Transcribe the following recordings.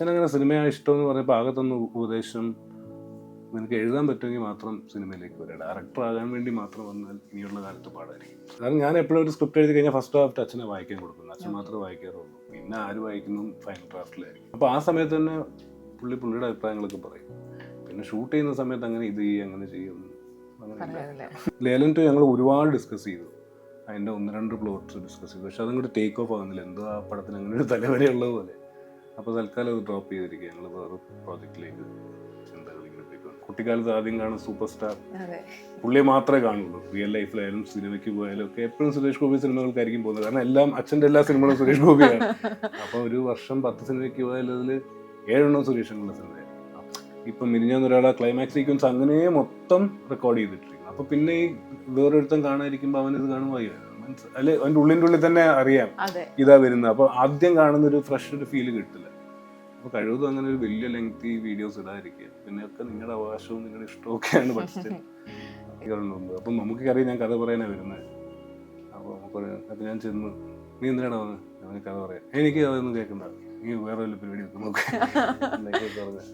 അച്ഛനങ്ങനെ സിനിമയാണ് ഇഷ്ടം എന്ന് പറയുമ്പോൾ അകത്തൊന്ന് ഉപദേശം നിനക്ക് എഴുതാൻ പറ്റുമെങ്കിൽ മാത്രം സിനിമയിലേക്ക് വരിക ഡയറക്ടർ ആകാൻ വേണ്ടി മാത്രം വന്നാൽ ഇനിയുള്ള കാലത്ത് പാടായിരിക്കും. കാരണം ഞാൻ എപ്പോഴും ഒരു സ്ക്രിപ്റ്റ് എഴുതി കഴിഞ്ഞാൽ ഫസ്റ്റ് ഡ്രാഫ്റ്റ് അച്ഛനെ വായിക്കാൻ കൊടുക്കുന്നു. അച്ഛൻ മാത്രമേ വായിക്കാറുള്ളൂ. പിന്നെ ആര് വായിക്കുന്നു? ഫൈനൽ ഡ്രാഫ്റ്റിലായിരിക്കും അപ്പോൾ ആ സമയത്ത് തന്നെ പുള്ളി പുള്ളിയുടെ അഭിപ്രായങ്ങളൊക്കെ പറയും. പിന്നെ ഷൂട്ട് ചെയ്യുന്ന സമയത്ത് അങ്ങനെ ഇത് ചെയ്യും അങ്ങനെ ചെയ്യും അങ്ങനെ ലേലൻ ടു ഞങ്ങൾ ഒരുപാട് ഡിസ്കസ് ചെയ്തു. അതിന്റെ ഒന്ന് രണ്ട് പ്ലോട്ട്സ് ഡിസ്കസ് ചെയ്തു. പക്ഷെ അതങ്ങോട്ട് ടേക്ക് ഓഫ് ആകുന്നില്ല എന്തോ ആ പടത്തിന് അങ്ങനെ ഒരു തലവരെയുള്ളത് പോലെ. അപ്പോൾ തൽക്കാലം അത് ഡ്രോപ്പ് ചെയ്തിരിക്കുക. ഞങ്ങൾ വേറെ പ്രോജക്റ്റിലേക്ക് പോയിക്കൊണ്ട് കുട്ടിക്കാലത്ത് ആദ്യം കാണുന്ന സൂപ്പർ സ്റ്റാർ പുള്ളിയെ മാത്രമേ കാണുള്ളൂ. റിയൽ ലൈഫിലായാലും സിനിമയ്ക്ക് പോയാലും ഒക്കെ എപ്പോഴും സുരേഷ് ഗോപി സിനിമകൾക്കായിരിക്കും പോകുന്നത്. കാരണം എല്ലാം അച്ഛന്റെ എല്ലാ സിനിമകളും സുരേഷ് ഗോപിയാണ്. അപ്പോൾ ഒരു വർഷം പത്ത് സിനിമയ്ക്ക് പോയാലും അതിൽ ഏഴെണ്ണം സുരേഷനുള്ള സിനിമയാണ് ഇപ്പം മിനിഞ്ഞാന്ന് ഒരാളെ ക്ലൈമാക്സ് സീക്വൻസ് അങ്ങനെ മൊത്തം റെക്കോർഡ് ചെയ്തിട്ടിരിക്കുന്നു. അപ്പോൾ പിന്നെ ഈ വേറൊരുത്തം കാണാതിരിക്കുമ്പോൾ അവൻ ഇത് കാണുമ്പോൾ അല്ലെ അവന്റെ ഉള്ളിന്റെ ഉള്ളിൽ തന്നെ അറിയാം ഇതാ വരുന്നത്. അപ്പോൾ ആദ്യം കാണുന്ന ഒരു ഫ്രഷ് ഒരു ഫീൽ കിട്ടില്ല. അപ്പോൾ കഴിവതും അങ്ങനെ ഒരു വലിയ ലെങ്തി വീഡിയോസ് ഇടാതിരിക്കുക. പിന്നെ ഒക്കെ നിങ്ങളുടെ അവകാശവും നിങ്ങളുടെ ഇഷ്ടവും ഒക്കെയാണ് പഠിച്ചത് അപ്പം നമുക്കറിയാം ഞാൻ കഥ പറയാനാണ് വരുന്നത് അപ്പോൾ നമുക്കൊരു അപ്പം ഞാൻ ചെന്ന് നീ എന്തിനാണ് വന്നത് കഥ പറയാം. എനിക്ക് അതൊന്നും കേൾക്കണ്ട. നീ വേറെ വല്ല പരിപാടി നമുക്ക്.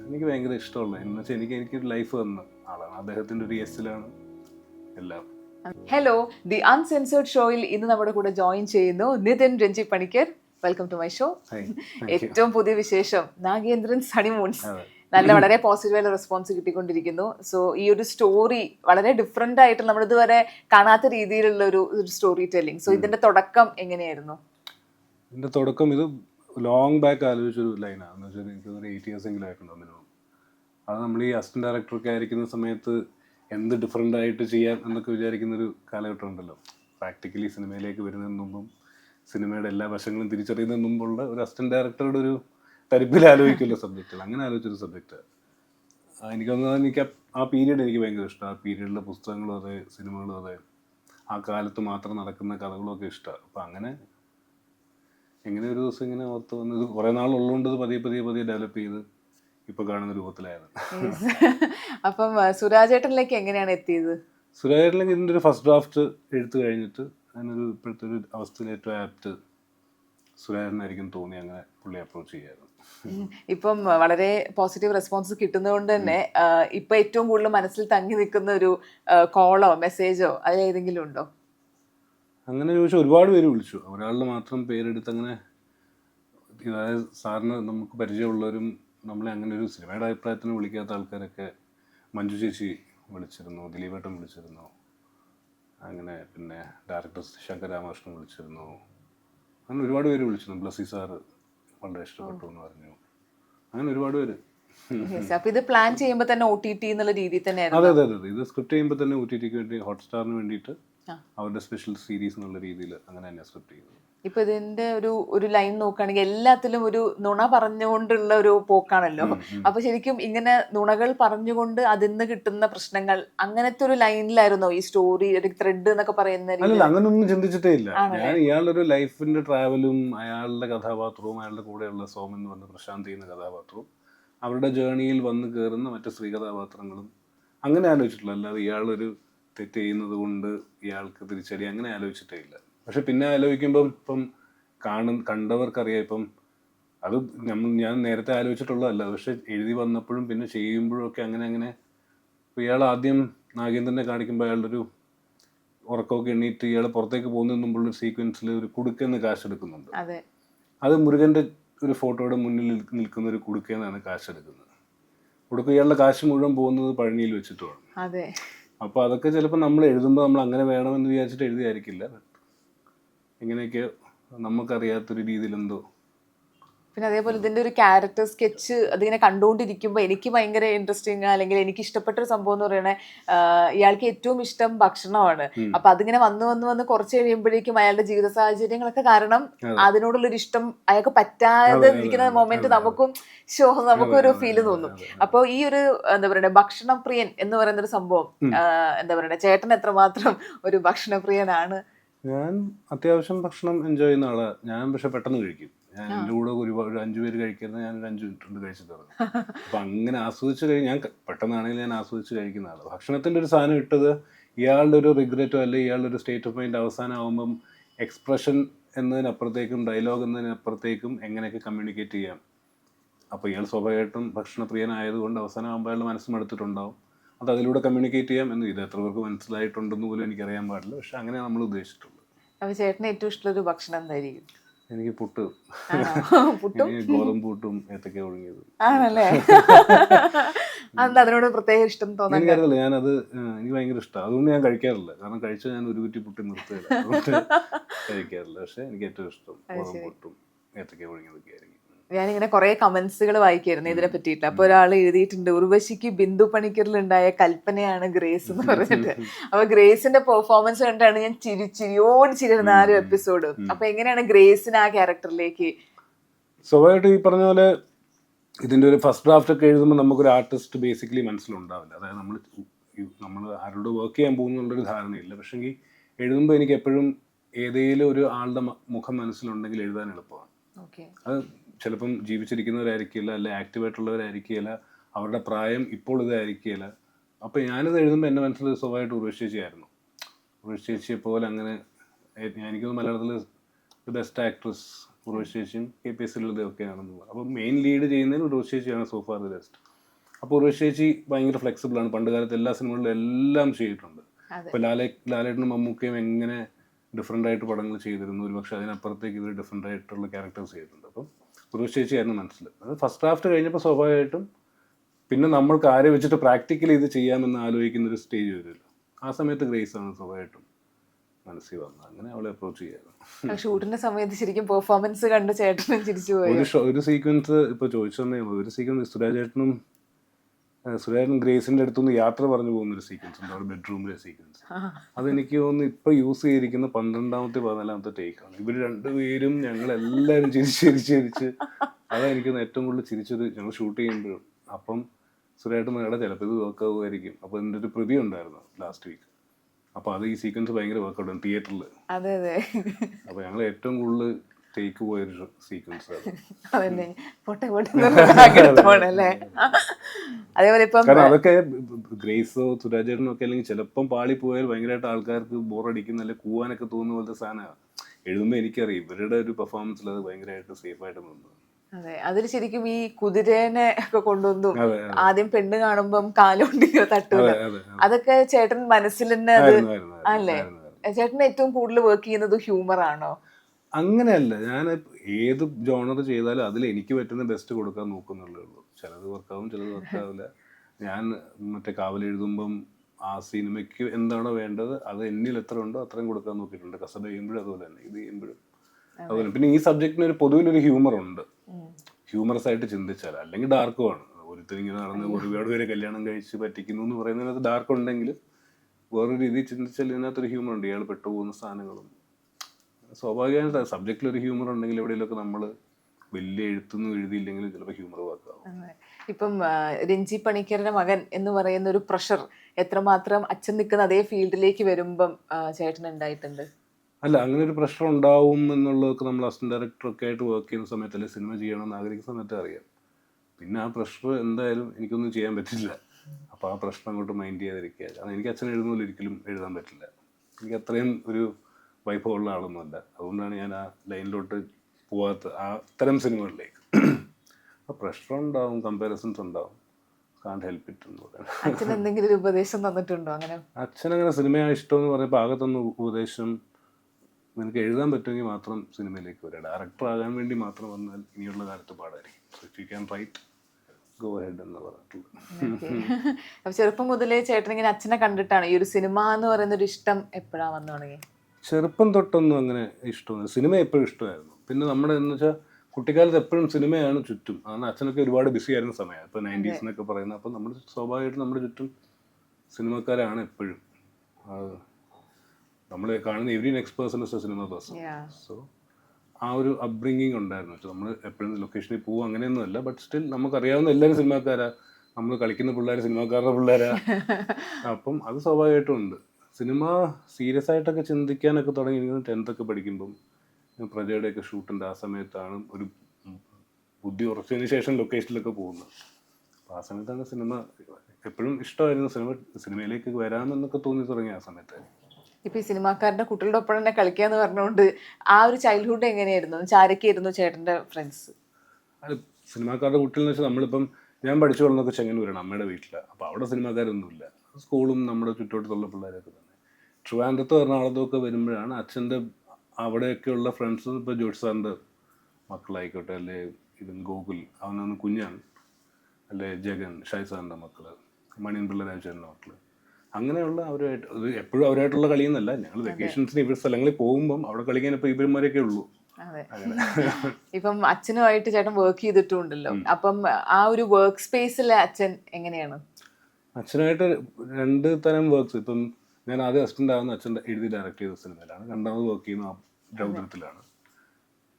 എനിക്ക് ഭയങ്കര ഇഷ്ടമുള്ള എന്ന് വെച്ചാൽ എനിക്ക് എനിക്കൊരു ലൈഫ് തന്ന ആളാണ്. അദ്ദേഹത്തിന്റെ ഒരു എസിലാണ് എല്ലാം. ഹലോ ദി അൺസെൻസേർഡ് ഷോയിൽ ഇന്ന് നമ്മുടെ കൂടെ ജോയിൻ ചെയ്യുന്നു Nithin Renji Panicker welcome to my show. ഏറ്റവും പുതിയ വിശേഷം. നാഗേന്ദ്രൻ സണിമൂൺസ്. നല്ല വളരെ പോസിറ്റീവായ റെസ്പോൺസ് കിട്ടിക്കൊണ്ടിരിക്കുന്നു. സോ ഈ ഒരു സ്റ്റോറി വളരെ ഡിഫറെന്റ് ആയിട്ട് നമ്മൾ ഇതുവരെ കാണാത്ത രീതിയിലുള്ള ഒരു സ്റ്റോറി ടെല്ലിംഗ് സോ ഇതിന്റെ തുടക്കം എങ്ങനെയായിരുന്നു? ഇതിന്റെ തുടക്കം ഇത് ലോങ് ബാക്ക് ആലോചിച്ചൊരു ലൈനാണ് എന്ന് വെച്ചാൽ എനിക്ക് ഒരു എയ്റ്റ് ഇയേഴ്സ് എങ്കിലും ആയിട്ടുണ്ട് മിനിമം അത് നമ്മൾ ഈ അസിസ്റ്റന്റ് ഡയറക്ടറൊക്കെ ആയിരിക്കുന്ന സമയത്ത് എന്ത് ഡിഫറെന്റ് ആയിട്ട് ചെയ്യാം എന്നൊക്കെ വിചാരിക്കുന്ന ഒരു കാലഘട്ടം ഉണ്ടല്ലോ. പ്രാക്ടിക്കലി സിനിമയിലേക്ക് വരുന്നതിന് മുമ്പും സിനിമയുടെ എല്ലാ വശങ്ങളും തിരിച്ചറിയുന്നതിന് മുമ്പുള്ള ഒരു അസിസ്റ്റന്റ് ഡയറക്ടറുടെ ഒരു തരിപ്പിൽ ആലോചിക്കുമല്ലോ സബ്ജക്റ്റുകൾ അങ്ങനെ ആലോചിച്ചൊരു സബ്ജക്റ്റ് എനിക്ക് തോന്നുന്നത് എനിക്ക് ആ- പീരീഡ് എനിക്ക് ഭയങ്കര ഇഷ്ടമാണ് ആ പീരീഡിലെ പുസ്തകങ്ങളും അതെ സിനിമകളും അതെ ആ കാലത്ത് മാത്രം നടക്കുന്ന കഥകളും ഒക്കെ ഇഷ്ടമാണ് അപ്പം അങ്ങനെ എങ്ങനെ ഒരു ദിവസം ഇങ്ങനെ ഓർത്ത് വന്നത് കുറേ നാളുള്ളതുകൊണ്ട് ഇത് പതിയെ പതിയെ പതിയെ ഡെവലപ്പ് ചെയ്ത് ഇപ്പൊ കാണുന്ന രൂപത്തിലായത് അപ്പം സുരാജേട്ടനിലേക്ക് എങ്ങനെയാണ് എത്തിയത്? സുരാജേട്ടനിലേക്ക് ഇതിന്റെ ഒരു ഫസ്റ്റ് ഡ്രാഫ്റ്റ് എഴുത്തു കഴിഞ്ഞിട്ട് അതിനൊരു ഇപ്പോഴത്തെ ഒരു അവസ്ഥയിൽ ഏറ്റവും ആപ്റ്റ് സുരാജേട്ടനായിരിക്കും തോന്നി അങ്ങനെ പുള്ളി അപ്രോച്ച് ചെയ്യായിരുന്നു. ഇപ്പം വളരെ പോസിറ്റീവ് റെസ്പോൺസ് കിട്ടുന്നതുകൊണ്ട് തന്നെ ഇപ്പൊ ഏറ്റവും കൂടുതൽ മനസ്സിൽ തങ്ങി നിൽക്കുന്ന ഒരു കോളോ മെസ്സേജോ അതിലേതെങ്കിലും ഉണ്ടോ? അങ്ങനെ ചോദിച്ചാൽ ഒരുപാട് പേര് വിളിച്ചു. ഒരാളുടെ മാത്രം പേരെടുത്ത് അങ്ങനെ അതായത് സാറിന് നമുക്ക് പരിചയമുള്ളവരും നമ്മളെ അങ്ങനെ ഒരു സിനിമയുടെ അഭിപ്രായത്തിന് വിളിക്കാത്ത ആൾക്കാരൊക്കെ മഞ്ജു ചേച്ചി വിളിച്ചിരുന്നു ദിലീപേട്ടൻ വിളിച്ചിരുന്നു. അങ്ങനെ പിന്നെ ഡയറക്ടർ ശങ്കർ രാമകൃഷ്ണൻ വിളിച്ചിരുന്നു. അങ്ങനെ ഒരുപാട് പേര് വിളിച്ചിരുന്നു. ബ്ലസ്സി സാറ് വളരെ ഇഷ്ടപ്പെട്ടു എന്ന് പറഞ്ഞു. അങ്ങനെ ഒരുപാട് പേര്. അപ്പൊ ഇത് പ്ലാൻ ചെയ്യുമ്പോൾ തന്നെ ഒ ടി ടി എന്നുള്ള രീതിയിൽ തന്നെയായിരുന്നു. അതെ അതെ അതെ. ഇത് സ്ക്രിപ്റ്റ് ചെയ്യുമ്പോൾ തന്നെ ഒ ടി ടിക്ക് വേണ്ടി ഹോട്ട്സ്റ്റാറിന് വേണ്ടിയിട്ട് അവരുടെ സ്പെഷ്യൽ സീരീസ് എന്നുള്ള രീതിയിൽ അങ്ങനെ തന്നെ സ്ക്രിപ്റ്റ് ചെയ്തത് ഇപ്പൊ ഇതിന്റെ ഒരു ഒരു ലൈൻ നോക്കുകയാണെങ്കിൽ എല്ലാത്തിലും ഒരു നുണ പറഞ്ഞുകൊണ്ടുള്ള ഒരു പോക്കാണല്ലോ. അപ്പൊ ശരിക്കും ഇങ്ങനെ നുണകൾ പറഞ്ഞുകൊണ്ട് അതിൽ നിന്ന് കിട്ടുന്ന പ്രശ്നങ്ങൾ അങ്ങനത്തെ ഒരു ലൈനിലായിരുന്നോ ഈ സ്റ്റോറി ഒരു ത്രെഡ് എന്നൊക്കെ പറയുന്ന അങ്ങനൊന്നും ചിന്തിച്ചിട്ടേ ഇല്ല? ഞാൻ ഇയാളുടെ ലൈഫിന്റെ ട്രാവലും അയാളുടെ കഥാപാത്രവും അയാളുടെ കൂടെയുള്ള സോമൻ എന്ന് പറഞ്ഞ പ്രശാന്ത് എന്ന കഥാപാത്രവും അവരുടെ ജേണിയിൽ വന്ന് കയറുന്ന മറ്റു സ്ത്രീ കഥാപാത്രങ്ങളും അങ്ങനെ ആലോചിച്ചിട്ടില്ല. അല്ലാതെ ഇയാളൊരു തെറ്റ് ചെയ്യുന്നത് കൊണ്ട് ഇയാൾക്ക് തിരിച്ചടി അങ്ങനെ ആലോചിച്ചിട്ടേ ഇല്ല. പക്ഷെ പിന്നെ ആലോചിക്കുമ്പം ഇപ്പം കാണ കണ്ടവർക്കറിയാം ഇപ്പം അത് നമ്മൾ ഞാൻ നേരത്തെ ആലോചിച്ചിട്ടുള്ളതല്ല. പക്ഷെ എഴുതി വന്നപ്പോഴും പിന്നെ ചെയ്യുമ്പോഴും ഒക്കെ അങ്ങനെ അങ്ങനെ ഇപ്പം ഇയാൾ ആദ്യം നാഗേന്ദ്രനെ കാണിക്കുമ്പോൾ അയാളുടെ ഒരു ഉറക്കമൊക്കെ എണ്ണീറ്റ് ഇയാൾ പുറത്തേക്ക് പോകുന്നതിന് മുമ്പുള്ള സീക്വൻസിൽ ഒരു കുടുക്കെന്ന് കാശ് എടുക്കുന്നുണ്ട് അത് മുരുകന്റെ ഒരു ഫോട്ടോയുടെ മുന്നിൽ നിൽക്കുന്ന ഒരു കുടുക്കെന്നാണ് കാശെടുക്കുന്നത്. കുടുക്ക ഇയാളുടെ കാശ് മുഴുവൻ പോകുന്നത് പഴനിയിൽ വെച്ചിട്ടുമാണ് അതെ. അപ്പോൾ അതൊക്കെ ചിലപ്പോൾ നമ്മൾ എഴുതുമ്പോൾ നമ്മൾ അങ്ങനെ വേണമെന്ന് വിചാരിച്ചിട്ട് എഴുതിയായിരിക്കില്ല. എങ്ങനെയൊക്കെ നമുക്കറിയാത്തൊരു രീതിയിൽ എന്തോ പിന്നെ അതേപോലെ ഇതിന്റെ ഒരു ക്യാരക്ടർ സ്കെച്ച് അതിങ്ങനെ കണ്ടുകൊണ്ടിരിക്കുമ്പോൾ എനിക്ക് ഭയങ്കര ഇൻട്രസ്റ്റിംഗ് അല്ലെങ്കിൽ എനിക്ക് ഇഷ്ടപ്പെട്ട ഒരു സംഭവം എന്ന് പറയുന്നത് ഇയാൾക്ക് ഏറ്റവും ഇഷ്ടം ഭക്ഷണമാണ്. അപ്പൊ അതിങ്ങനെ വന്ന് വന്ന് വന്ന് കുറച്ച് കഴിയുമ്പോഴേക്കും അയാളുടെ ജീവിത സാഹചര്യങ്ങളൊക്കെ കാരണം അതിനോടുള്ള ഒരു ഇഷ്ടം അയാൾക്ക് പറ്റാതെ ഇരിക്കുന്ന മൊമെന്റ് നമുക്കും ഷോ നമുക്കൊരു ഫീൽ ഫീൽ തോന്നും. അപ്പോൾ ഈ ഒരു എന്താ പറയുക ഭക്ഷണപ്രിയൻ എന്ന് പറയുന്ന ഒരു സംഭവം എന്താ പറയുക ചേട്ടൻ എത്രമാത്രം ഒരു ഭക്ഷണപ്രിയനാണ് ഞാൻ അത്യാവശ്യം ഭക്ഷണം എൻജോയ് ചെയ്യുന്ന ആളാണ് ഞാൻ പക്ഷെ പെട്ടെന്ന് കഴിക്കും. ഞാൻ എന്റെ കൂടെ ഒരുപാട് ഒരു അഞ്ചു പേര് കഴിക്കുന്നത് ഞാൻ ഒരു അഞ്ച് മിനിറ്റ് കൊണ്ട് കഴിച്ചിട്ട് ഇറങ്ങും അപ്പം അങ്ങനെ ആസ്വദിച്ച് കഴിഞ്ഞ് ഞാൻ പെട്ടെന്നാണെങ്കിൽ ഞാൻ ആസ്വദിച്ച് കഴിക്കുന്ന ആളാണ് ഭക്ഷണത്തിന്റെ ഒരു സാധനം ഇട്ടത് ഇയാളുടെ ഒരു റിഗ്രറ്റോ അല്ലെങ്കിൽ ഇയാളുടെ ഒരു സ്റ്റേറ്റ് ഓഫ് മൈൻഡ് അവസാനം ആവുമ്പം എക്സ്പ്രഷൻ എന്നതിനപ്പുറത്തേക്കും ഡയലോഗ് എന്നതിനപ്പുറത്തേക്കും എങ്ങനെയൊക്കെ കമ്മ്യൂണിക്കേറ്റ് ചെയ്യാം. അപ്പോൾ ഇയാൾ സ്വാഭാവികമായിട്ടും ഭക്ഷണപ്രിയനായതുകൊണ്ട് അവസാനം ആവുമ്പോൾ അയാളുടെ മനസ്സ് മടുത്തിട്ടുണ്ടാവും. അത് അതിലൂടെ കമ്മ്യൂണിക്കേറ്റ് ചെയ്യാം എന്ന് ഇത് എത്ര പേർക്ക് മനസ്സിലായിട്ടുണ്ടെന്ന് പോലും എനിക്കറിയാൻ പാടില്ല. പക്ഷെ അങ്ങനെ നമ്മൾ ഉദ്ദേശിച്ചിട്ടുള്ളത്. അപ്പൊ ചേട്ടന് ഏറ്റവും ഇഷ്ടമുള്ള ഒരു ഭക്ഷണം എന്തായിരിക്കും? എനിക്ക് പുട്ട്. പുട്ടും? ഗോതമ്പ് പുട്ടും ഏത്തക്ക ഒഴുങ്ങിയത് ആണല്ലേ? അതെന്താ അതിനോട് പ്രത്യേക ഇഷ്ടം തോന്നാൻ എനിക്കറിയില്ല ഞാനത് എനിക്ക് ഭയങ്കര ഇഷ്ടമാണ് അതുകൊണ്ട് ഞാൻ കഴിക്കാറില്ല. കാരണം കഴിച്ചാൽ ഞാൻ ഒരു കുറ്റി പുട്ടി നിർത്തുകയില്ല. കഴിക്കാറില്ല. പക്ഷെ എനിക്ക് ഏറ്റവും ഇഷ്ടം ഗോതമ്പ് പുട്ടും ഏത്തക്ക ഒഴുങ്ങിയതൊക്കെ ആയിരിക്കും ഞാനിങ്ങനെ കുറെ കമന്റ്സുകൾ വായിക്കായിരുന്നു ഇതിനെ പറ്റിയിട്ട്. അപ്പൊ ഒരാൾ എഴുതിയിട്ടുണ്ട് ഉർവശിക്ക് ബിന്ദു പണിക്കറിലുണ്ടായ കൽപ്പനയാണ് ഗ്രേസ് എന്ന് പറഞ്ഞിട്ട്. അപ്പൊ ഗ്രേസിന്റെ പെർഫോമൻസ് കണ്ടാണ് ഞാൻ ചിരി ചിരിയോട് ചിരിരുന്ന ആ ഒരു എപ്പിസോഡ് അപ്പൊ എങ്ങനെയാണ് ഗ്രേസിന് ആ ക്യാരക്ടറിലേക്ക് സ്വാഭാവികമായിട്ട് ഈ പറഞ്ഞ പോലെ ഇതിന്റെ ഒരു ഫസ്റ്റ് ഡ്രാഫ്റ്റ് ഒക്കെ എഴുതുമ്പോൾ നമുക്കൊരു ആർട്ടിസ്റ്റ് ബേസിക്കലി മനസ്സിലുണ്ടാവില്ല. അതായത് നമ്മൾ നമ്മൾ ആരോട് വർക്ക് ചെയ്യാൻ പോകുന്നുള്ളൊരു ധാരണയില്ല. പക്ഷെങ്കിൽ എഴുതുമ്പോൾ എനിക്ക് എപ്പോഴും ഏതെങ്കിലും ഒരു ആളുടെ മുഖം മനസ്സിലുണ്ടെങ്കിൽ എഴുതാൻ എളുപ്പമാണ്. അത് ചിലപ്പം ജീവിച്ചിരിക്കുന്നവരായിരിക്കില്ല അല്ലെ ആക്റ്റീവായിട്ടുള്ളവരായിരിക്കില്ല അവരുടെ പ്രായം ഇപ്പോൾ ഇതായിരിക്കില്ല അപ്പോൾ ഞാനിത് എഴുതുമ്പോൾ എന്റെ മനസ്സിൽ സ്വഭാവമായിട്ട് ഉർവശി ചേച്ചിയായിരുന്നു ഉർവശി ചേച്ചിയെ പോലെ അങ്ങനെ എനിക്കത് മലയാളത്തിൽ ബെസ്റ്റ് ആക്ട്രസ് ഉർവശി ചേച്ചിയും കെ പി എസ് ഒക്കെയാണെന്ന് അപ്പോൾ മെയിൻ ലീഡ് ചെയ്യുന്നതിന് ഉർവശി ചേച്ചിയാണ് സോഫാർ ദി ബെസ്റ്റ് അപ്പോൾ ഉർവശി ചേച്ചി ഭയങ്കര ഫ്ലെക്സിബിളാണ് പണ്ട് കാലത്ത് എല്ലാ സിനിമകളിലും എല്ലാം ചെയ്തിട്ടുണ്ട്. അപ്പോൾ ലാലേ ലാലേട്ടനും മമ്മൂക്കയും എങ്ങനെ ഡിഫറെന്റ് ആയിട്ട് പടങ്ങൾ ചെയ്തിരുന്നു. ഒരു പക്ഷേ അതിനപ്പുറത്തേക്ക് ഇവർ ഡിഫറെന്റ് ആയിട്ടുള്ള ക്യാരക്ടേഴ്സ് ചെയ്തിട്ടുണ്ട്. അപ്പം ഉർവശി ചേച്ചിയായിരുന്നു മനസ്സിൽ. അത് ഫസ്റ്റ് ഡ്രാഫ്റ്റ് കഴിഞ്ഞപ്പോൾ സ്വാഭാവികമായിട്ടും പിന്നെ നമ്മൾക്ക് ആരെ വെച്ചിട്ട് പ്രാക്ടിക്കലി ഇത് ചെയ്യാമെന്ന് ആലോചിക്കുന്ന ഒരു സ്റ്റേജ് വരുമല്ലോ. ആ സമയത്ത് ഗ്രേസ് ആണ് സ്വാഭാവികമായിട്ടും മനസ്സിൽ വന്നത്. അങ്ങനെ അവളെ അപ്രോച്ച് ചെയ്യാറ്. ഷൂട്ടിന്റെ സമയത്ത് ശരിക്കും പെർഫോമൻസ് കണ്ട് ചേട്ടനും ചിരിച്ചു പോയി ഒരു സീക്വൻസ് ഇപ്പോൾ ചോദിച്ചു തന്നെ ഒരു സീക്വൻസ് സുരാജേട്ടനും സുരാജനും ഗ്രേസിന്റെ അടുത്തുനിന്ന് യാത്ര പറഞ്ഞു പോകുന്ന ഒരു സീക്വൻസ് ഉണ്ട്. അവിടെ ബെഡ്റൂമിലെ സീക്വൻസ് അതെനിക്ക് തോന്നുന്നു ഇപ്പൊ യൂസ് ചെയ്തിരിക്കുന്ന പന്ത്രണ്ടാമത്തെ പതിനാലാമത്തെ ടേക്കാണ് ഇവർ രണ്ടുപേരും ഞങ്ങൾ എല്ലാവരും ചിരിച്ച് ചിരിച്ച് ചിരിച്ച് അതാ എനിക്ക് ഏറ്റവും കൂടുതൽ ചിരിച്ചത്. ഞങ്ങൾ ഷൂട്ട് ചെയ്യുമ്പോഴും. അപ്പം സുരേട്ടൻ നിങ്ങളുടെ ചിലപ്പോൾ ഇത് വർക്ക് ആവുമായിരിക്കും. അപ്പോൾ എന്റെ ഒരു പ്രതി ഉണ്ടായിരുന്നു ലാസ്റ്റ് വീക്ക് അപ്പോൾ അത് ഈ സീക്വൻസ് ഭയങ്കര വർക്കൗട്ടാണ് ആണ് തിയേറ്ററിൽ അതെ അതെ. അപ്പോൾ ഞങ്ങൾ ഏറ്റവും കൂടുതൽ ടേക്ക് പോയൊരു സീക്വൻസ് അത് അതന്നെ പൊട്ടെ പൊട്ടെ പോണല്ലേ അതേപോലെ ഇപ്പം കാരണം അതൊക്കെ ഗ്രേസോ സുരാജേട്ടനോ ഒക്കെ അല്ലെങ്കിൽ ചിലപ്പം പാളി പോയാൽ ഭയങ്കരമായിട്ട് ആൾക്കാർക്ക് ബോറടിക്കുന്ന അല്ലെങ്കിൽ കൂവാനൊക്കെ തോന്നുന്ന പോലത്തെ സാധനമാണ് എഴുതുമ്പോൾ എനിക്കറിയാം ഇവരുടെ ഒരു പെർഫോമൻസിൽ അത് ഭയങ്കരമായിട്ട് സേഫ് ആയിട്ട് നിന്നു. അതെ. അതിൽ ശരിക്കും ഈ കുതിരേനെ ഒക്കെ കൊണ്ടുവന്നു. ആദ്യം പെണ്ണ് കാണുമ്പം കാലുകൊണ്ട് തട്ടുക. അതൊക്കെ ചേട്ടൻ മനസ്സിൽ തന്നെ അത് അല്ലേ. ചേട്ടൻ ഏറ്റവും കൂടുതൽ വർക്ക് ചെയ്യുന്നത് ഹ്യൂമർ ആണോ? അങ്ങനെയല്ല. ഞാൻ ഏത് ജോണർ ചെയ്താലും അതിൽ എനിക്ക് പറ്റുന്ന ബെസ്റ്റ് കൊടുക്കാൻ നോക്കുന്നുള്ളേ ഉള്ളൂ. ചിലത് വർക്കാവും ചിലത് വർക്കാവില്ല ഞാൻ മറ്റേ കാവൽ എഴുതുമ്പം ആ സിനിമയ്ക്ക് എന്താണോ വേണ്ടത് അത് എന്നിൽ എത്ര ഉണ്ടോ അത്രയും കൊടുക്കാൻ നോക്കിയിട്ടുണ്ട്. കസബ ചെയ്യുമ്പോഴും അതുപോലെ തന്നെ ഇത് ചെയ്യുമ്പോഴും. അതുപോലെ പിന്നെ ഈ സബ്ജക്റ്റിന് ഒരു പൊതുവിലൊരു ഹ്യൂമർ ഉണ്ട്. ഹ്യൂമറസ് ആയിട്ട് ചിന്തിച്ചാൽ അല്ലെങ്കിൽ ഡാർക്കുമാണ് ഒരുത്തർ ഇങ്ങനെ നടന്ന് ഒരുപാട് പേരെ കല്യാണം കഴിച്ച് പറ്റിക്കുന്നു എന്ന് പറയുന്നതിനകത്ത് ഡാർക്ക് ഉണ്ടെങ്കിൽ വേറൊരു രീതിയിൽ ചിന്തിച്ചാൽ ഇതിനകത്തൊരു ഹ്യൂമർ ഉണ്ട്. ഇയാൾ പെട്ടുപോകുന്ന സാധനങ്ങളും സ്വാഭാവികമായിട്ട് സബ്ജക്റ്റിൽ ഒരു ഹ്യൂമർ ഉണ്ടെങ്കിൽ എവിടെയെങ്കിലും നമ്മൾ വലിയ എഴുത്തൊന്നും എഴുതിയില്ലെങ്കിലും ചിലപ്പോൾ ഹ്യൂമർ വാക്കാവും. ഇപ്പം രഞ്ജി പണിക്കരുടെ മകൻ എന്ന് പറയുന്ന ഒരു പ്രഷർ എത്രമാത്രം അച്ഛൻ നിൽക്കുന്ന അതേ ഫീൽഡിലേക്ക് വരുമ്പം ചേട്ടൻ ഉണ്ടായിട്ടുണ്ട്? അല്ല അങ്ങനെ ഒരു പ്രഷർ ഉണ്ടാവും എന്നുള്ളതൊക്കെ നമ്മൾ അസിസ്റ്റന്റ് ഡയറക്ടറൊക്കെ ആയിട്ട് വർക്ക് ചെയ്യുന്ന സമയത്ത് അല്ലെങ്കിൽ സിനിമ ചെയ്യണമെന്ന് ആഗ്രഹിക്കുന്ന സമയത്ത് അറിയാം. പിന്നെ ആ പ്രഷർ എന്തായാലും എനിക്കൊന്നും ചെയ്യാൻ പറ്റില്ല. അപ്പോൾ ആ പ്രശ്നം അങ്ങോട്ട് മൈൻഡ് ചെയ്യാതിരിക്കുക കാരണം എനിക്ക് അച്ഛൻ എഴുതുന്ന പോലെ ഒരിക്കലും എഴുതാൻ പറ്റില്ല. എനിക്ക് അത്രയും ഒരു വൈഭവമുള്ള ആളൊന്നുമല്ല അതുകൊണ്ടാണ് ഞാൻ ആ ലൈനിലോട്ട് പോവാത്ത ആ അത്തരം സിനിമകളിലേക്ക്. അപ്പോൾ പ്രഷർ ഉണ്ടാവും കമ്പാരിസൺസ് ഉണ്ടാവും. കാണ്ട് ഹെൽപ്പ് ഇറ്റ് എന്ന് പറയുന്നത്. എന്തെങ്കിലും ഒരു ഉപദേശം തന്നിട്ടുണ്ടോ അങ്ങനെ? അച്ഛൻ അങ്ങനെ സിനിമയാണ് ഇഷ്ടം എന്ന് ആകെ തന്ന ഉപദേശം നിനക്ക് എഴുതാൻ പറ്റുമെങ്കിൽ മാത്രം സിനിമയിലേക്ക് വരിക ഡയറക്ടർ ആകാൻ വേണ്ടി മാത്രം വന്നാൽ ഇനിയുള്ള കാലത്ത് പാടായിരിക്കും. So if you can right go head എന്ന് പറഞ്ഞിട്ടുള്ളത് ചെറുപ്പം മുതലേ ചേട്ടൻ ഇങ്ങനെ അച്ഛനെ കണ്ടിട്ടാണ് ഈ ഒരു സിനിമ എന്ന് പറയുന്ന ഒരു ഇഷ്ടം എപ്പോഴാണ് വന്നു തുടങ്ങി ചെറുപ്പം തൊട്ടൊന്നും അങ്ങനെ ഇഷ്ടമൊന്നും സിനിമ എപ്പോഴും ഇഷ്ടമായിരുന്നു. പിന്നെ നമ്മുടെ എന്ന് വെച്ചാൽ കുട്ടിക്കാലത്ത് എപ്പോഴും സിനിമയാണ് ചുറ്റും. കാരണം അച്ഛനൊക്കെ ഒരുപാട് ബിസി ആയിരുന്ന സമയമാണ് ഇപ്പോൾ നയന്റീസ് എന്നൊക്കെ പറയുന്നത് അപ്പോൾ നമ്മൾ സ്വാഭാവികമായിട്ടും നമ്മുടെ ചുറ്റും സിനിമക്കാരാണ് എപ്പോഴും. നമ്മൾ കാണുന്ന every next person is a cinema person so ആ ഒരു അപ്ബ്രിങ്ങിങ് ഉണ്ടായിരുന്നു. നമ്മൾ എപ്പോഴും ലൊക്കേഷനിൽ പോകും അങ്ങനെയൊന്നുമല്ല ബട്ട് സ്റ്റിൽ നമുക്കറിയാവുന്ന എല്ലാവരും സിനിമാക്കാരാ. നമ്മൾ കളിക്കുന്ന പിള്ളേർ സിനിമാക്കാരുടെ പിള്ളേരാ. അപ്പം അത് സ്വാഭാവികമായിട്ടും ഉണ്ട്. സിനിമ സീരിയസ് ആയിട്ടൊക്കെ ചിന്തിക്കാനൊക്കെ തുടങ്ങി ടെൻത്ത് ഒക്കെ പഠിക്കുമ്പം. പ്രജയുടെയൊക്കെ ഷൂട്ടിന്റെ ആ സമയത്താണ് ഒരു ബുദ്ധി ഉറച്ചതിന് ശേഷം ലൊക്കേഷനിലൊക്കെ പോകുന്നത്. അപ്പോൾ ആ സമയത്താണ് സിനിമ എപ്പോഴും ഇഷ്ടമായിരുന്നു സിനിമ സിനിമയിലേക്ക് വരാമെന്നൊക്കെ തോന്നി തുടങ്ങി ആ സമയത്ത്. ഇപ്പൊ ഈ സിനിമാക്കാരുടെ കുട്ടികളുടെ ഒപ്പം തന്നെ കളിക്കാന്ന് പറഞ്ഞുകൊണ്ട് ആ ഒരു ചൈൽഡ്ഹുഡ് എങ്ങനെയായിരുന്നു? ചാരക്കായിരുന്നു ചേട്ടന്റെ ഫ്രണ്ട്സ് അത് സിനിമാക്കാരുടെ കുട്ടികളെന്ന് വെച്ചാൽ നമ്മളിപ്പം ഞാൻ പഠിച്ചു വളർന്നൊക്കെ ചെങ്ങന്നൂരാണ് അമ്മയുടെ വീട്ടിലാണ് അപ്പോൾ അവിടെ സിനിമാക്കാരൊന്നുമില്ല. സ്കൂളും നമ്മുടെ ചുറ്റോട്ടത്തുള്ള പിള്ളേരൊക്കെ ട്രിവാൻഡ്രത്തോ എറണാകുളത്തും ഒക്കെ വരുമ്പോഴാണ് അച്ഛന്റെ അവിടെയൊക്കെയുള്ള ഫ്രണ്ട്സ് ഇപ്പോൾ ജോഷ് സാറിന്റെ മക്കളായിക്കോട്ടെ അല്ലെ ഇവൻ ഗോകുൽ അവനൊന്ന് കുഞ്ഞാണ് അല്ലെ ജഗൻ ഷായ് സാറിന്റെ മക്കൾ മണിയൻ പിള്ള രാജേന്ദ്രന്റെ മക്കൾ അങ്ങനെയുള്ള അവരുമായിട്ട് എപ്പോഴും അവരായിട്ടുള്ള കളിയെന്നല്ല ഞങ്ങൾ വെക്കേഷൻസിന് ഇവർ സ്ഥലങ്ങളിൽ പോകുമ്പം അവിടെ കളിക്കാൻ ഇപ്പോൾ ഇവന്മാരൊക്കെ ഉള്ളൂ. അതെ. ഇപ്പം അച്ഛനുമായിട്ട് ചേട്ടൻ വർക്ക് ചെയ്തിട്ടുണ്ടല്ലോ. അപ്പം ആ ഒരു വർക്ക് സ്പേസിലെ അച്ഛൻ എങ്ങനെയാണ്? അച്ഛനായിട്ട് രണ്ട് തരം വർക്ക്സ് ഇപ്പം ഞാൻ ആദ്യം അസിസ്റ്റന്റ് ആവുന്ന അച്ഛൻ എഴുതി ഡയറക്റ്റ് ചെയ്ത സിനിമയിലാണ്. രണ്ടാമത് വർക്ക് ചെയ്യുന്ന രൗദ്രത്തിലാണ്.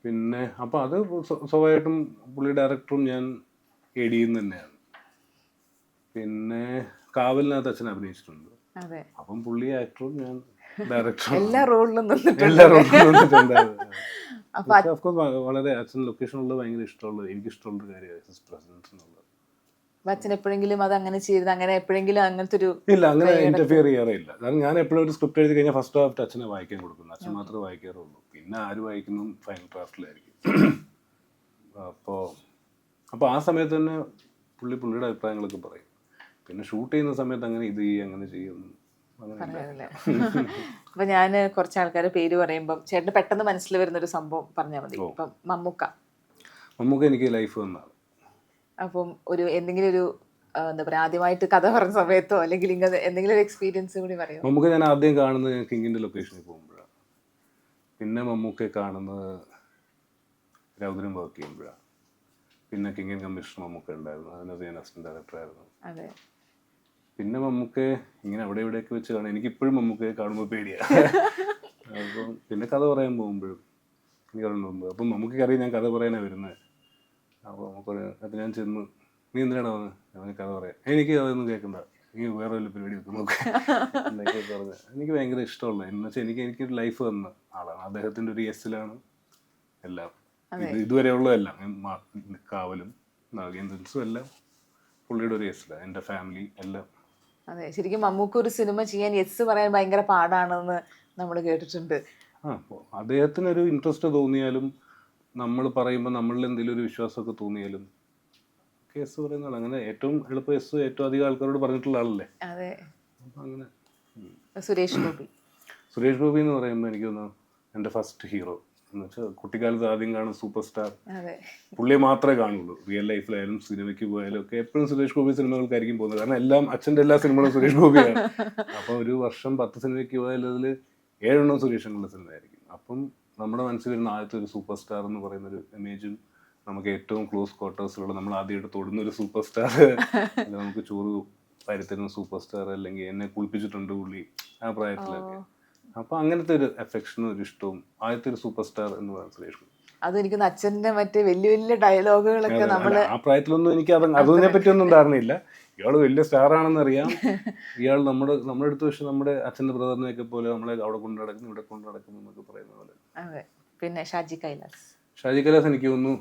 പിന്നെ അപ്പോൾ അത് സ്വഭാവമായിട്ടും സ്വാഭാവികമായിട്ടും പുള്ളി ഡയറക്ടറും ഞാൻ എ ഡിയും തന്നെയാണ്. പിന്നെ കാവലിനകത്ത് അച്ഛൻ അഭിനയിച്ചിട്ടുണ്ട്. അപ്പം പുള്ളി ആക്ടറും ഞാൻ ഡയറക്ടറും എല്ലാ റോളിലും എല്ലാ വളരെ അച്ഛൻ ലൊക്കേഷനുള്ളത് ഭയങ്കര ഇഷ്ടമുള്ളത് എനിക്ക് ഇഷ്ടമുള്ള കാര്യമാണ് പ്രസിഡന്റ് എന്നുള്ളത്. അച്ഛൻ എപ്പോഴെങ്കിലും അത് അങ്ങനെ ചെയ്യരുത് അങ്ങനെ എപ്പോഴെങ്കിലും അങ്ങനത്തെ ഒരു ഇല്ല അങ്ങനെ ഇന്റർഫിയർ ചെയ്യാറില്ല. കാരണം ഞാൻ എപ്പോഴും ഒരു സ്ക്രിപ്റ്റ് എഴുതി കഴിഞ്ഞാൽ ഫസ്റ്റ് ഡ്രാഫ്റ്റ് അച്ഛനെ വായിക്കാൻ കൊടുക്കുന്നു. അച്ഛൻ മാത്രമേ വായിക്കാറുള്ളൂ. പിന്നെ ആര് വായിക്കുന്നു? ഫൈനൽ ഡ്രാഫ്റ്റിലായിരിക്കും അപ്പോൾ അപ്പോൾ ആ സമയത്ത് തന്നെ പുള്ളി പുള്ളിയുടെ അഭിപ്രായങ്ങളൊക്കെ പറയും. പിന്നെ ഷൂട്ട് ചെയ്യുന്ന സമയത്ത് അങ്ങനെ ഇത് ചെയ്യും അങ്ങനെ ചെയ്യും അപ്പൊ ഞാൻ കുറച്ച് ആൾക്കാരുടെ പേര് പറയുമ്പോൾ ചേട്ടന് പെട്ടെന്ന് മനസ്സിൽ വരുന്ന ഒരു സംഭവം പറഞ്ഞാൽ മതി. ഇപ്പം മമ്മൂക്ക. മമ്മൂക്ക എനിക്ക് ലൈഫ് വന്നാണ് അപ്പം ഒരു എന്തെങ്കിലും ഒരു എന്താ പറയാ ആദ്യമായിട്ട് കഥ പറഞ്ഞ സമയത്തോ അല്ലെങ്കിൽ ഇങ്ങനെ എന്തെങ്കിലും ഒരു എക്സ്പീരിയൻസ് കൂടി പറയോ? നമുക്ക് ഞാൻ ആദ്യം കാണുന്നത് ഞാൻ കിങ്ങിന്റെ ലൊക്കേഷനിൽ പോകുമ്പോഴാണ് പിന്നെ മമ്മൂക്കെ കാണുന്നത് രൗദ്രം വർക്ക് ചെയ്യുമ്പോഴാണ് പിന്നെ കിങ്ങിൻ കമ്മീഷൻ മമ്മൂക്ക ഉണ്ടായിരുന്നു. അതിനകത്ത് ഞാൻ അസിസ്റ്റന്റ് ഡയറക്ടറായിരുന്നു അതെ. പിന്നെ മമ്മൂക്കെ ഇങ്ങനെ അവിടെ ഇവിടെയൊക്കെ വെച്ച് കാണാം. എനിക്കിപ്പോഴും മമ്മൂക്കയെ കാണുമ്പോൾ പേടിയാണ് അപ്പം പിന്നെ കഥ പറയാൻ പോകുമ്പോഴും എനിക്ക് അറിയുമ്പോൾ അപ്പം മമ്മൂക്കറിയാം ഞാൻ കഥ പറയാനാണ് വരുന്നത്. അപ്പോൾ നമുക്ക് അപ്പം ഞാൻ ചെന്ന് നീ എന്തിനാണ് വന്ന്? ഞാൻ കഥ പറയാം. എനിക്ക് അതൊന്നും കേൾക്കണ്ട. നീ വേറെ വല്ല പരിപാടി വെക്കും നോക്ക്. എന്നൊക്കെ പറഞ്ഞ്. എനിക്ക് ഭയങ്കര ഇഷ്ടമുള്ള എന്ന് വെച്ചാൽ എനിക്ക് എനിക്കൊരു ലൈഫ് തന്ന ആളാണ്. അദ്ദേഹത്തിന്റെ ഒരു യെസ്സിലാണ് എല്ലാം. ഇത് ഇതുവരെയുള്ളതെല്ലാം കാവലും നാഗേന്ദ്രൻസും എല്ലാം പുള്ളിയുടെ ഒരു യെസ്സിലാണ് എന്റെ ഫാമിലി എല്ലാം. അതെ. ശരിക്കും മമ്മൂക്ക് ഒരു സിനിമ ചെയ്യാൻ യെസ് പറയാൻ ഭയങ്കര പാടാണെന്ന് നമ്മൾ കേട്ടിട്ടുണ്ട്. ആ അപ്പോൾ അദ്ദേഹത്തിനൊരു ഇൻട്രസ്റ്റ് തോന്നിയാലും നമ്മൾ പറയുമ്പോൾ നമ്മളിൽ എന്തെങ്കിലും ഒരു വിശ്വാസമൊക്കെ തോന്നിയാലും കേസ് പറയുന്ന ആൾ അങ്ങനെ ഏറ്റവും എളുപ്പ കേസ് ഏറ്റവും അധികം ആൾക്കാരോട് പറഞ്ഞിട്ടുള്ള ആളല്ലേ? അപ്പം അങ്ങനെ. സുരേഷ് ഗോപി. സുരേഷ് ഗോപി എന്ന് പറയുമ്പോൾ എനിക്ക് തോന്നുന്നു എന്റെ ഫസ്റ്റ് ഹീറോ. എന്ന് വെച്ചാൽ കുട്ടിക്കാലത്ത് ആദ്യം കാണും സൂപ്പർ സ്റ്റാർ. പുള്ളിയെ മാത്രമേ കാണുള്ളൂ. റിയൽ ലൈഫിലായാലും സിനിമയ്ക്ക് പോയാലും ഒക്കെ എപ്പോഴും സുരേഷ് ഗോപി സിനിമകൾക്കായിരിക്കും പോകുന്നത്. കാരണം എല്ലാം അച്ഛന്റെ എല്ലാ സിനിമകളും സുരേഷ് ഗോപിയാണ്. അപ്പോൾ ഒരു വർഷം പത്ത് സിനിമയ്ക്ക് പോയാൽ അതിൽ ഏഴെണ്ണം സിനിമ സിനിമയായിരിക്കും. അപ്പം നമ്മുടെ മനസ്സിൽ വരുന്ന ആദ്യത്തെ ഒരു സൂപ്പർ സ്റ്റാർ എന്ന് പറയുന്ന ഒരു ഇമേജും നമുക്ക് ഏറ്റവും ക്ലോസ് ക്വാർട്ടേഴ്സിലുള്ള നമ്മൾ ആദ്യമായിട്ട് തൊടുന്ന ഒരു സൂപ്പർ സ്റ്റാർ. നമുക്ക് ചോറ് പരുത്തരുന്ന സൂപ്പർ സ്റ്റാർ അല്ലെങ്കിൽ എന്നെ കുളിപ്പിച്ചിട്ടുണ്ട് പുള്ളി ആ പ്രായത്തിലൊക്കെ. അപ്പൊ അങ്ങനത്തെ ഒരു അഫെക്ഷനും ഒരു ഇഷ്ടവും ആദ്യത്തെ ഒരു സൂപ്പർ സ്റ്റാർ എന്ന് പറയുന്നത് സുരേഷ് അത് എനിക്ക് അച്ഛന്റെ മറ്റേ വലിയ വലിയ ഡയലോഗുകളൊക്കെ നമ്മൾ ആ പ്രായത്തിലൊന്നും എനിക്ക് അത് അതിനെ പറ്റിയൊന്നും ധാരണയില്ല. ഇയാൾ വലിയ സ്റ്റാർ ആണെന്ന് അറിയാം ഇയാൾ നമ്മുടെ നമ്മുടെ അടുത്ത് പക്ഷെ നമ്മുടെ അച്ഛന്റെ ബ്രദറിനെയൊക്കെ പോലെ നമ്മളെ അവിടെ കൊണ്ടു നടക്കുന്നു ഇവിടെ കൊണ്ടു നടക്കുന്നു എന്നൊക്കെ പറയുന്ന പോലെ. അതെ. പിന്നെ ഷാജി കൈലാസ്. ഷാജി കൈലാസ് എനിക്ക് തോന്നുന്നു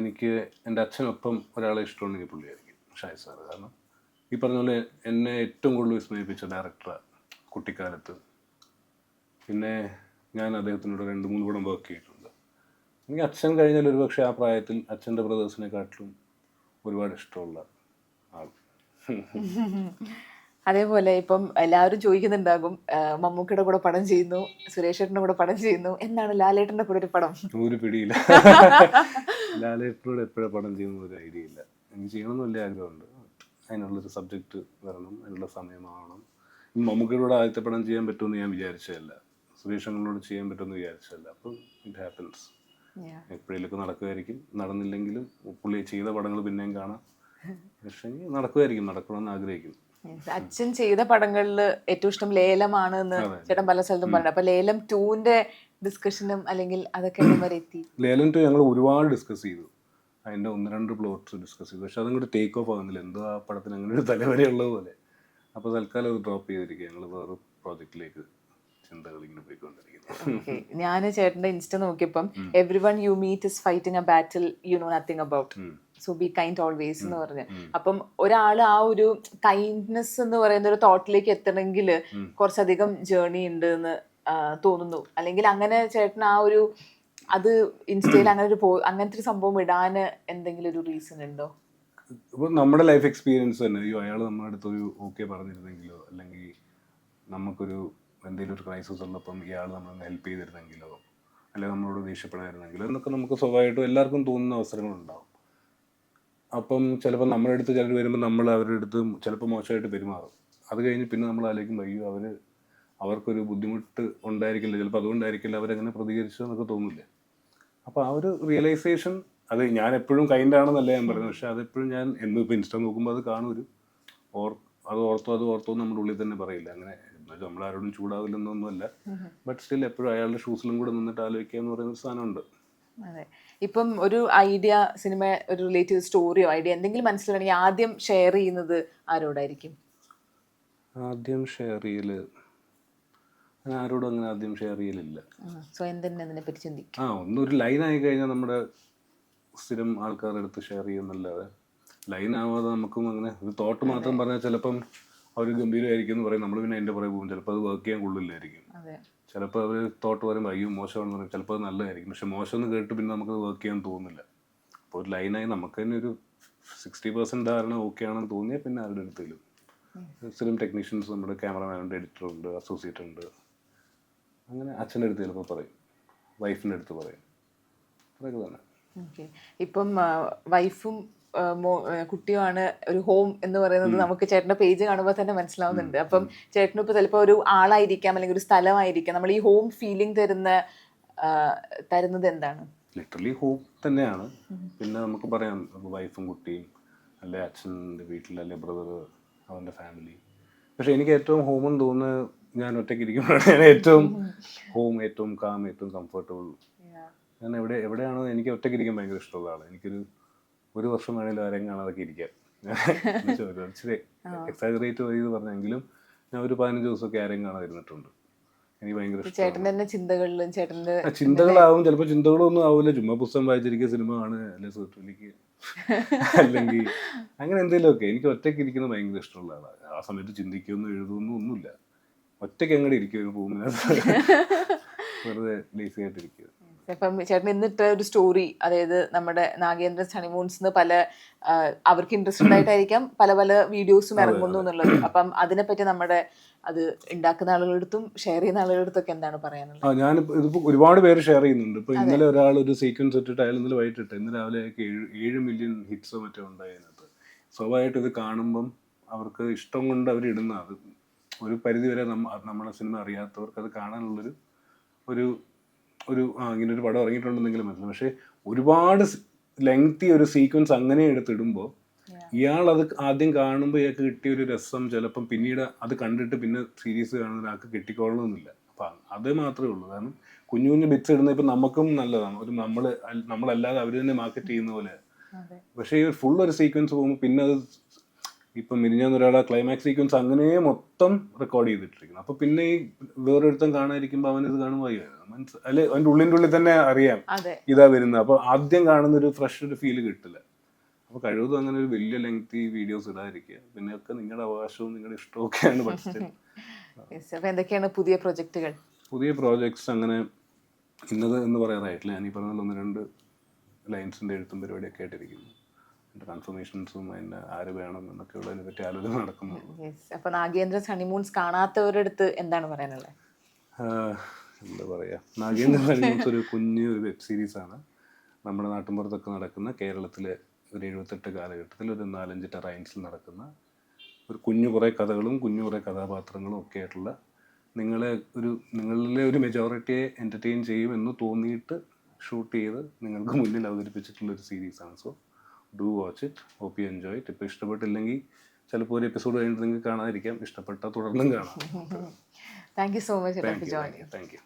എനിക്ക് എന്റെ അച്ഛനൊപ്പം ഒരാളെ ഇഷ്ടമുണ്ടെങ്കിൽ പുള്ളിയായിരിക്കും ഷാജി സാറ്. കാരണം ഈ പറഞ്ഞ പോലെ എന്നെ ഏറ്റവും കൂടുതൽ വിസ്മയിപ്പിച്ച ഡയറക്ടറാണ് കുട്ടിക്കാലത്ത്. പിന്നെ ഞാൻ അദ്ദേഹത്തിനോട് രണ്ട് മൂന്ന് പടം വർക്ക് ചെയ്തിട്ടുണ്ട്. എനിക്ക് അച്ഛൻ കഴിഞ്ഞാൽ ഒരുപക്ഷെ ആ പ്രായത്തിൽ അച്ഛന്റെ ബ്രദേഴ്സിനെക്കാട്ടിലും ഒരുപാട് ഇഷ്ടമുള്ള അതേപോലെ ഇപ്പം എല്ലാവരും ചോദിക്കുന്നുണ്ടാകും മമ്മൂക്കിയുടെ കൂടെ പടം ചെയ്യുന്നു സുരേഷേട്ടന്റെ കൂടെ പടം ചെയ്യുന്നു എന്നാണ് ലാലേട്ടന്റെ കൂടെ ഒരു പടം? ഒരു പിടിയില്ല. ലാലേട്ടനോട് എപ്പോഴാണ് പടം ചെയ്യുന്ന ഒരു ഐഡിയ ഇല്ല. എനിക്ക് ചെയ്യണമെന്ന് വലിയ ആഗ്രഹമുണ്ട്. അതിനുള്ളൊരു സബ്ജക്റ്റ് വരണം അതിനുള്ള സമയമാവണം മമ്മൂക്കിയുടെ ആദ്യത്തെ പടം ചെയ്യാൻ പറ്റുമെന്ന് ഞാൻ വിചാരിച്ചതല്ല. സുരേഷ് അങ്ങളോട് ചെയ്യാൻ പറ്റുമെന്ന് വിചാരിച്ചതല്ല. അപ്പം ഇറ്റ് ഹാപ്പൻസ്. എപ്പോഴേലൊക്കെ നടക്കുമായിരിക്കും. നടന്നില്ലെങ്കിലും പുള്ളി ചെയ്ത പടങ്ങൾ പിന്നെയും കാണാം. പക്ഷേ നടക്കുമായിരിക്കും നടക്കണമെന്ന് ആഗ്രഹിക്കുന്നു. അച്ഛൻ ചെയ്ത പടങ്ങളിൽ ഏറ്റവും ഇഷ്ടം ലേലമാണ് എന്ന് അതെ. ചേട്ടൻ പല സ്ഥലത്തും പറഞ്ഞു അപ്പൊ ലേലം ടൂവിന്റെ ഡിസ്കഷനും അല്ലെങ്കിൽ അതൊക്കെ വരെ എത്തി. ലേലം ടു ഞങ്ങൾ ഒരുപാട് ഡിസ്കസ് ചെയ്തു. അതിന്റെ ഒന്ന് രണ്ട് പ്ലോട്ട്സ് ഡിസ്കസ് ചെയ്തു. പക്ഷെ അതങ്ങോട്ട് ടേക്ക് ഓഫ് ആകുന്നില്ല എന്തോ ആ പടത്തിന് അങ്ങനെ ഒരു തലവരെയുള്ളത് പോലെ അപ്പൊ തൽക്കാലം അത് ഡ്രോപ്പ് ചെയ്തിരിക്കുക. ഞങ്ങൾ വേറെ പ്രോജക്റ്റിലേക്ക് ചിന്തകൾ ഇങ്ങനെ പോയിക്കൊണ്ടിരിക്കുന്നു. ഞാൻ ചേട്ടന്റെ ഇൻസ്റ്റ നോക്കിയപ്പം everyone you meet is fighting a battle you know nothing about. So be kind always എന്ന് പറഞ്ഞ്. അപ്പം ഒരാൾ ആ ഒരു കൈൻഡ്നെസ് എന്ന് പറയുന്ന ഒരു തോട്ടിലേക്ക് എത്തണമെങ്കിൽ കുറച്ചധികം ജേർണി ഉണ്ട് എന്ന് തോന്നുന്നു. അല്ലെങ്കിൽ അങ്ങനെ ചേട്ടൻ ആ ഒരു അത് ഇൻസ്റ്റയിൽ അങ്ങനെ ഒരു അങ്ങനത്തെ ഒരു സംഭവം ഇടാൻ എന്തെങ്കിലും ഒരു റീസൺ ഉണ്ടോ? ഇപ്പോൾ നമ്മുടെ ലൈഫ് എക്സ്പീരിയൻസ് തന്നെ. അയ്യോ അയാൾ നമ്മുടെ അടുത്ത് ഒരു ഓക്കെ പറഞ്ഞിരുന്നെങ്കിലോ? അല്ലെങ്കിൽ നമുക്കൊരു എന്തെങ്കിലും ഒരു ക്രൈസിസ് ഉള്ളപ്പം ഇയാൾ നമ്മളെ ഹെൽപ്പ് ചെയ്തിരുന്നെങ്കിലോ? അല്ലെങ്കിൽ നമ്മളോട് ദേഷ്യപ്പെടായിരുന്നെങ്കിലോ എന്നൊക്കെ നമുക്ക് സ്വാഭാവികമായിട്ടും എല്ലാവർക്കും തോന്നുന്ന അവസരങ്ങളുണ്ടാവും. അപ്പം ചിലപ്പോൾ നമ്മുടെ അടുത്ത് ചിലർ വരുമ്പോൾ നമ്മൾ അവരുടെ അടുത്ത് ചിലപ്പോൾ മോശമായിട്ട് പെരുമാറും. അത് കഴിഞ്ഞ് പിന്നെ നമ്മൾ ആലോചിക്കും അയ്യോ അവർ അവർക്കൊരു ബുദ്ധിമുട്ട് ഉണ്ടായിരിക്കില്ല. ചിലപ്പോൾ അതുകൊണ്ടായിരിക്കില്ല അവരങ്ങനെ പ്രതികരിച്ചു എന്നൊക്കെ തോന്നില്ലേ. അപ്പോൾ ആ ഒരു റിയലൈസേഷൻ അത് ഞാൻ എപ്പോഴും കൈൻഡാണെന്നല്ല ഞാൻ പറയുന്നത്. പക്ഷേ അതെപ്പോഴും ഞാൻ എന്ന് ഇപ്പോൾ ഇൻസ്റ്റ നോക്കുമ്പോൾ അത് കാണും ഒരു ഓർ അത് ഓർത്തോ അത് ഓർത്തോ നമ്മുടെ ഉള്ളിൽ തന്നെ പറയില്ല. അങ്ങനെ നമ്മൾ ആരോടും ചൂടാവില്ലെന്നൊന്നുമല്ല. ബട്ട് സ്റ്റിൽ എപ്പോഴും അയാളുടെ ഷൂസിലും കൂടെ നിന്നിട്ട് ആലോചിക്കുക എന്ന് പറയുന്ന ഒരു സാധനമുണ്ട്. അതെ. ഇപ്പം ഒരു ഐഡിയ സിനിമ ഒരു റിലേറ്റീവ് സ്റ്റോറിയോ ഐഡിയ എന്തെങ്കിലും മനസ്സിലാണെങ്കിൽ ആദ്യം ഷെയർ ചെയ്യുന്നത് ആരോടായിരിക്കും? ആദ്യം ഷെയർ ചെയ്യൽ ഞാൻ ആരോടും അങ്ങനെ ആദ്യം ഷെയർ ചെയ്യലില്ല. സ്വയം തന്നെ അതിനെ പറ്റി ചിന്തിക്കും. ആ ഒന്നൊരു ലൈൻ ആയി കഴിഞ്ഞാൽ നമ്മുടെ സ്ഥിരം ആൾക്കാരുടെ അടുത്ത് ഷെയർ ചെയ്യുന്നല്ലാതെ ലൈൻ ആവാതെ നമുക്കും അങ്ങനെ ഒരു തോട്ട് മാത്രം പറഞ്ഞാൽ ചിലപ്പം അവർ ഗംഭീരമായിരിക്കും എന്ന് പറയും. നമ്മൾ പിന്നെ അതിന്റെ പുറകെ പോകും. ചിലപ്പോൾ അത് വർക്ക് ചെയ്യാൻ കൊള്ളില്ലായിരിക്കും. ചിലപ്പോൾ അവർ തോട്ട് വരും അയ്യോ മോശമാണെന്ന് പറയും. ചിലപ്പോൾ അത് നല്ലതായിരിക്കും. പക്ഷെ മോശം എന്ന് കേട്ട് പിന്നെ നമുക്ക് വർക്ക് ചെയ്യാൻ തോന്നുന്നില്ല അപ്പോൾ ഒരു ലൈനായി നമുക്ക് തന്നെ ഒരു സിക്സ്റ്റി പെർസെന്റ് ധാരണ ഓക്കെ ആണെന്ന് തോന്നിയാൽ പിന്നെ ആരുടെ അടുത്തേലും. ഫിലിം ടെക്നീഷ്യൻസ് നമ്മുടെ ക്യാമറമാനുണ്ട് എഡിറ്റർ ഉണ്ട് അസോസിയേറ്റ് ഉണ്ട്. അങ്ങനെ അച്ഛന്റെ അടുത്ത് ചിലപ്പോൾ പറയും. വൈഫിന്റെ അടുത്ത് പറയും. അതൊക്കെ തന്നെ. ഇപ്പം വൈഫും കുട്ടിയുമാണ് ഒരു ഹോം എന്ന് പറയുന്നത് നമുക്ക് ചേട്ടന്റെ പേജ് കാണുമ്പോൾ തന്നെ മനസ്സിലാവുന്നുണ്ട്. അപ്പം ചേട്ടനും ഇപ്പൊ ചിലപ്പോൾ ഒരു ആളായിരിക്കാം അല്ലെങ്കിൽ ഒരു സ്ഥലമായിരിക്കാം. നമ്മൾ ഈ ഹോം ഫീലിംഗ് തരുന്ന തരുന്നത് എന്താണ്? ലിറ്ററലി ഹോം തന്നെയാണ്. പിന്നെ നമുക്ക് പറയാം വൈഫും കുട്ടിയും അല്ലെ അച്ഛന്റെ വീട്ടിൽ അല്ലെ ബ്രദർ അവന്റെ ഫാമിലി പക്ഷെ എനിക്ക് ഏറ്റവും ഹോം എന്ന് തോന്നുന്നത് ഞാൻ ഒറ്റയ്ക്ക് ഇരിക്കുമ്പോഴാണ്. ഞാൻ ഏറ്റവും ഹോം ഏറ്റവും കാം ഏറ്റവും കംഫർട്ടബിൾ ഞാൻ എവിടെ എവിടെയാണോ എനിക്ക് ഒറ്റയ്ക്ക് ഇരിക്കാൻ ഭയങ്കര ഇഷ്ടമുള്ള ആളാണ്. എനിക്കൊരു ഒരു വർഷം വേണേലും ആരെയും കാണാതൊക്കെ ഇരിക്കാം. ഇച്ചിരി എക്സാജറേറ്റ് ചെയ്ത് പറഞ്ഞെങ്കിലും ഞാൻ ഒരു പതിനഞ്ച് ദിവസമൊക്കെ ആരെയും കാണാതെ ഇരുന്നിട്ടുണ്ട്. എനിക്ക് ഭയങ്കര ചിന്തകളിലും ചിന്തകളാവും. ചിലപ്പോൾ ചിന്തകളൊന്നും ആവില്ല ചുമ്മാ പുസ്തകം വായിച്ചിരിക്കുക സിനിമ കാണുക അല്ലെങ്കിൽ അല്ലെങ്കിൽ അങ്ങനെ എന്തെങ്കിലുമൊക്കെ. എനിക്ക് ഒറ്റയ്ക്ക് ഇരിക്കുന്നത് ഭയങ്കര ഇഷ്ടമുള്ള ആളാണ് ആ സമയത്ത് ചിന്തിക്കുമെന്നും എഴുതുമെന്നും ഒന്നുമില്ല. ഒറ്റയ്ക്ക് അങ്ങോട്ട് ഇരിക്കും ഒരു റൂമിനകത്ത് വെറുതെ ലേസി ആയിട്ടിരിക്കുക ഇപ്പം ചേട്ടൻ എന്നിട്ട് ഒരു സ്റ്റോറി അതായത് നമ്മുടെ നാഗേന്ദ്ര ഹണിമൂൺസ് പല അവർക്ക് ഇൻട്രസ്റ്റഡ് ആയിട്ടായിരിക്കാം പല പല വീഡിയോസും ഇറങ്ങുന്നു എന്നുള്ളത്. അപ്പം അതിനെപ്പറ്റി നമ്മുടെ അത് ഉണ്ടാക്കുന്ന ആളുകളടുത്തും ഷെയർ ചെയ്യുന്ന ആളുകളടുത്തൊക്കെ എന്താണ് പറയാനുള്ളത്? ആ ഞാൻ ഇതിപ്പോൾ ഒരുപാട് പേര് ഷെയർ ചെയ്യുന്നുണ്ട്. ഇപ്പോൾ ഇന്നലെ ഒരാൾ ഒരു സീക്വൻസ് ഇട്ടിട്ട് അയാൾ ഇന്നലെ വൈകിട്ടിട്ട് ഇന്ന് രാവിലെ ഏഴ് ഏഴ് മില്യൺ ഹിറ്റ്സോ മറ്റോ ഉണ്ടായി അതിനകത്ത്. സ്വാഭാവികമായിട്ട് ഇത് കാണുമ്പം അവർക്ക് ഇഷ്ടം കൊണ്ട് അവർ ഇടുന്ന അത് ഒരു പരിധി വരെ നമ്മ നമ്മുടെ സിനിമ അറിയാത്തവർക്ക് അത് കാണാനുള്ളൊരു ഒരു ഒരു ഇങ്ങനെ ഒരു പടം ഇറങ്ങിയിട്ടുണ്ടെന്നെങ്കിലും മനസ്സിലാവും പക്ഷേ ഒരുപാട് ലെങ്തി ഒരു സീക്വൻസ് അങ്ങനെ എടുത്തിടുമ്പോൾ ഇയാൾ അത് ആദ്യം കാണുമ്പോൾ ഇയാൾക്ക് കിട്ടിയ ഒരു രസം ചിലപ്പം പിന്നീട് അത് കണ്ടിട്ട് പിന്നെ സീരീസ് കാണുന്ന ഒരാൾക്ക് കിട്ടിക്കോളണമെന്നില്ല അപ്പം അത് മാത്രമേ ഉള്ളൂ. കാരണം കുഞ്ഞു കുഞ്ഞു ബിറ്റ്സ് ഇടുന്നത് ഇപ്പം നമുക്കും നല്ലതാണ്. ഒരു നമ്മൾ നമ്മളല്ലാതെ അവർ തന്നെ മാർക്കറ്റ് ചെയ്യുന്ന പോലെ. പക്ഷേ ഈ ഫുൾ ഒരു സീക്വൻസ് പോകുമ്പോൾ പിന്നെ അത് ഇപ്പം മിനിഞ്ഞാന്ന് ഒരാളെ ക്ലൈമാക്സ് സീക്വൻസ് അങ്ങനെ മൊത്തം റെക്കോർഡ് ചെയ്തിട്ടിരിക്കുന്നു. അപ്പൊ പിന്നെ ഈ വേറൊരുത്തം കാണാതിരിക്കുമ്പോൾ അവൻ ഇത് കാണുമ്പോൾ മനസ്സ് അല്ലെ? അവന്റെ ഉള്ളിന്റെ ഉള്ളിൽ തന്നെ അറിയാം ഇതാ വരുന്നത്. അപ്പോൾ ആദ്യം കാണുന്ന ഒരു ഫ്രഷ് ഒരു ഫീൽ കിട്ടില്ല. അപ്പോൾ കഴിവതും അങ്ങനെ ഒരു വലിയ ലെങ്തി വീഡിയോസ് ഇടാതിരിക്കുക. പിന്നെ ഒക്കെ നിങ്ങളുടെ അവകാശവും നിങ്ങളുടെ ഇഷ്ടവും ഒക്കെയാണ് പഠിച്ചത്. അപ്പൊ എന്തൊക്കെയാണ് പുതിയ പ്രോജക്റ്റുകൾ പുതിയ പ്രോജക്ട്സ് അങ്ങനെ ഇന്നത് എന്ന് പറയാറായിട്ടില്ല ഞാൻ ഈ പറഞ്ഞ ഒന്ന് രണ്ട് ലൈൻസിന്റെ എഴുത്തും പരിപാടിയൊക്കെ ആയിട്ടിരിക്കുന്നു. എന്റെ കൺഫർമേഷൻസും അതിന്റെ ആര് വേണം എന്നൊക്കെ ഉള്ളതിനെ പറ്റി ആലോചന നടക്കുന്നുള്ളൂ. അപ്പൊ നാഗേന്ദ്ര ഹണിമൂൺസ് കാണാത്തവരുടെ അടുത്ത് എന്താണ് പറയാനുള്ളത് എന്താ പറയാ? നാഗേന്ദ്ര ഹണിമൂൺസ് ഒരു കുഞ്ഞ് ഒരു വെബ് ആണ്. നമ്മുടെ നാട്ടിൻപുറത്തൊക്കെ നടക്കുന്ന കേരളത്തിലെ ഒരു എഴുപത്തെട്ട് കാലഘട്ടത്തിൽ ഒരു നാലഞ്ച് ടെറൈൻസിൽ നടക്കുന്ന ഒരു കുഞ്ഞു കുറേ കഥകളും കുഞ്ഞു കുറേ കഥാപാത്രങ്ങളും ഒക്കെ ആയിട്ടുള്ള നിങ്ങളെ ഒരു നിങ്ങളിലെ ഒരു മെജോറിറ്റിയെ എന്റർടൈൻ ചെയ്യുമെന്ന് തോന്നിയിട്ട് ഷൂട്ട് ചെയ്ത് നിങ്ങൾക്ക് മുന്നിൽ അവതരിപ്പിച്ചിട്ടുള്ള ഒരു സീരീസാണ് so do watch it hope you enjoy it ഇപ്പോൾ ഇഷ്ടപ്പെട്ടില്ലെങ്കിൽ ചിലപ്പോൾ ഒരു എപ്പിസോഡ് കഴിഞ്ഞിട്ട് നിങ്ങൾക്ക് കാണാതിരിക്കാം. ഇഷ്ടപ്പെട്ട തുടർന്നും കാണാം. Thank you so much thank you join thank you